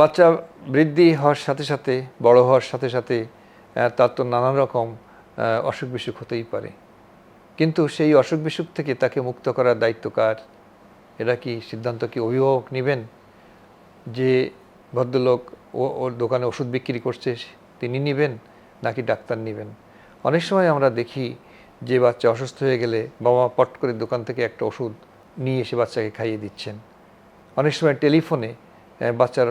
বাচ্চা বৃদ্ধি হওয়ার সাথে সাথে, বড় হওয়ার সাথে সাথে তার তো নানান রকম অসুখ বিসুখ হতেই পারে। কিন্তু সেই অসুখ বিসুখ থেকে তাকে মুক্ত করার দায়িত্ব কার? এটা কি সিদ্ধান্ত, কি অভিভাবক নেবেন? যে ভদ্রলোক ও, ওর দোকানে ওষুধ বিক্রি করছে, তিনি নেবেন নাকি ডাক্তার নেবেন? অনেক সময় আমরা দেখি যে বাচ্চা অসুস্থ হয়ে গেলে বাবা পট করে দোকান থেকে একটা ওষুধ নিয়ে এসে বাচ্চাকে খাইয়ে দিচ্ছেন। অনেক সময় টেলিফোনে বাচ্চার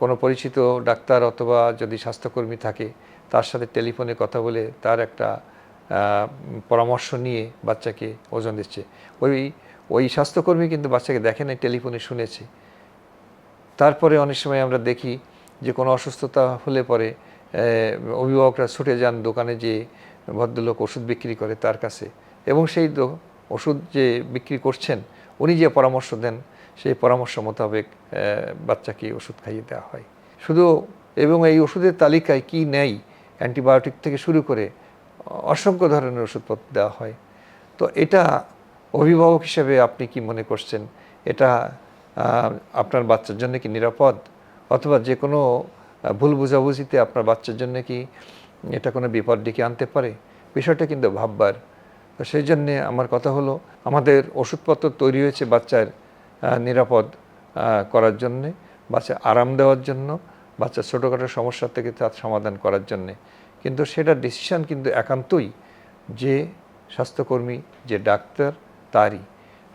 কোনো পরিচিত ডাক্তার অথবা যদি স্বাস্থ্যকর্মী থাকে, তার সাথে টেলিফোনে কথা বলে তার একটা পরামর্শ নিয়ে বাচ্চাকে ওজন দিচ্ছে। ওই ওই স্বাস্থ্যকর্মী কিন্তু বাচ্চাকে দেখে নাই, টেলিফোনে শুনেছে। তারপরে অনেক সময় আমরা দেখি যে কোনো অসুস্থতা হলে পরে অভিভাবকরা ছুটে যান দোকানে যে ভদ্রলোক ওষুধ বিক্রি করে তার কাছে। এবং সেই ওষুধ যে বিক্রি করছেন, উনি যে পরামর্শ দেন সেই পরামর্শ মোতাবেক বাচ্চাকে ওষুধ খাইয়ে দেওয়া হয়। শুধু এবং এই ওষুধের তালিকায় কি নেই, অ্যান্টিবায়োটিক থেকে শুরু করে অসংখ্য ধরনের ওষুধপত্র দেওয়া হয়। তো এটা অভিভাবক হিসেবে আপনি কি মনে করছেন? এটা আপনার বাচ্চার জন্য কি নিরাপদ? অথবা যে কোনো ভুল বোঝাবুঝিতে আপনার বাচ্চার জন্য কি এটা কোনো বিপদ ডেকে আনতে পারে? বিষয়টা কিন্তু ভাববার। তো সেই জন্যে আমার কথা হলো, আমাদের ওষুধপত্র তৈরি হয়েছে বাচ্চার নিরাপদ করার জন্যে, বাচ্চা আরাম দেওয়ার জন্য বাচ্চার ছোটোখাটো সমস্যা থেকে তার সমাধান করার জন্যে। কিন্তু সেটা ডিসিশন কিন্তু একান্তই যে স্বাস্থ্যকর্মী, যে ডাক্তার, তারই।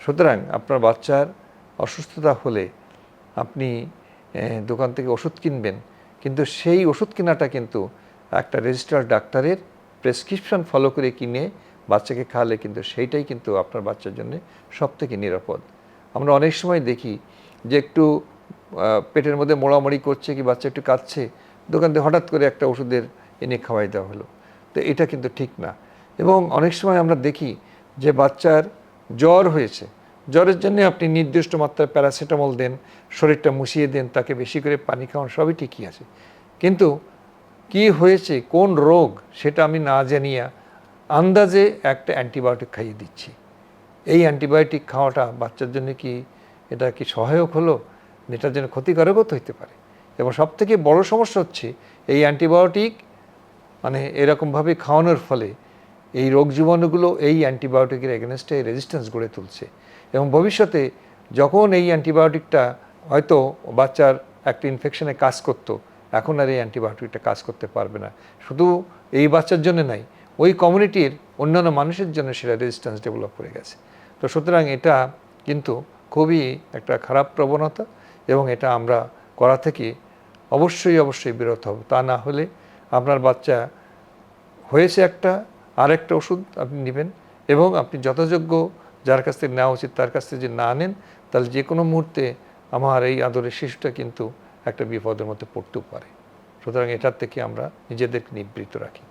সুতরাং আপনার বাচ্চার অসুস্থতা হলে আপনি দোকান থেকে ওষুধ কিনবেন। কিন্তু সেই ওষুধ কেনাটা কিন্তু একটা রেজিস্টার্ড ডাক্তারের প্রেসক্রিপশন ফলো করে কিনে বাচ্চাকে খাওয়ালে কিন্তু সেইটাই কিন্তু আপনার বাচ্চার জন্য সব থেকে নিরাপদ। আমরা অনেক সময় দেখি যে একটু পেটের মধ্যে মোড়ামড়ি করছে কি বাচ্চা একটু কাঁদছে, দোকান থেকে হঠাৎ করে একটা ওষুধের এনে খাওয়াই দেওয়া হলো। তো এটা কিন্তু ঠিক না। এবং অনেক সময় আমরা দেখি যে বাচ্চার জ্বর হয়েছে। জ্বরের জন্য আপনি নির্দিষ্ট মাত্রায় প্যারাসিটামল দেন, শরীরটা মুছিয়ে দেন, তাকে বেশি করে পানি খাওয়ান, সবই ঠিকই আছে। কিন্তু কি হয়েছে, কোন রোগ, সেটা আমি না জানিয়া আন্দাজে একটা অ্যান্টিবায়োটিক খাইয়ে দিচ্ছি। এই অ্যান্টিবায়োটিক খাওয়াটা বাচ্চার জন্য কি এটা কি সহায়ক হলো? এটার জন্য ক্ষতিকারকও তো হতে পারে। এবং সবথেকে বড় সমস্যা হচ্ছে এই অ্যান্টিবায়োটিক মানে এরকমভাবে খাওয়ানোর ফলে এই রোগ জীবাণুগুলো এই অ্যান্টিবায়োটিকের এগেনস্টে রেজিস্ট্যান্স গড়ে তুলছে। এবং ভবিষ্যতে যখন এই অ্যান্টিবায়োটিকটা হয়তো বাচ্চার একটা ইনফেকশনে কাজ করতো, এখন আর এই অ্যান্টিবায়োটিকটা কাজ করতে পারবে না। শুধু এই বাচ্চার জন্য নাই, ওই কমিউনিটির অন্যান্য মানুষের জন্য সেটা রেজিস্ট্যান্স ডেভেলপ করে গেছে। তো সুতরাং এটা কিন্তু খুবই একটা খারাপ প্রবণতা এবং এটা আমরা করা থেকে অবশ্যই অবশ্যই বিরত হব। তা না হলে আপনার বাচ্চা হয়েছে একটা, আরেকটা ওষুধ আপনি নেবেন এবং আপনি যথাযোগ্য যার কাছ থেকে নেওয়া উচিত তার কাছ থেকে যদি না নেন, তাহলে যে কোনো মুহূর্তে আমার এই আদরের শিশুটা কিন্তু একটা বিপদের মধ্যে পড়তেও পারে। সুতরাং এটার থেকে আমরা নিজেদেরকে নিবৃত রাখি।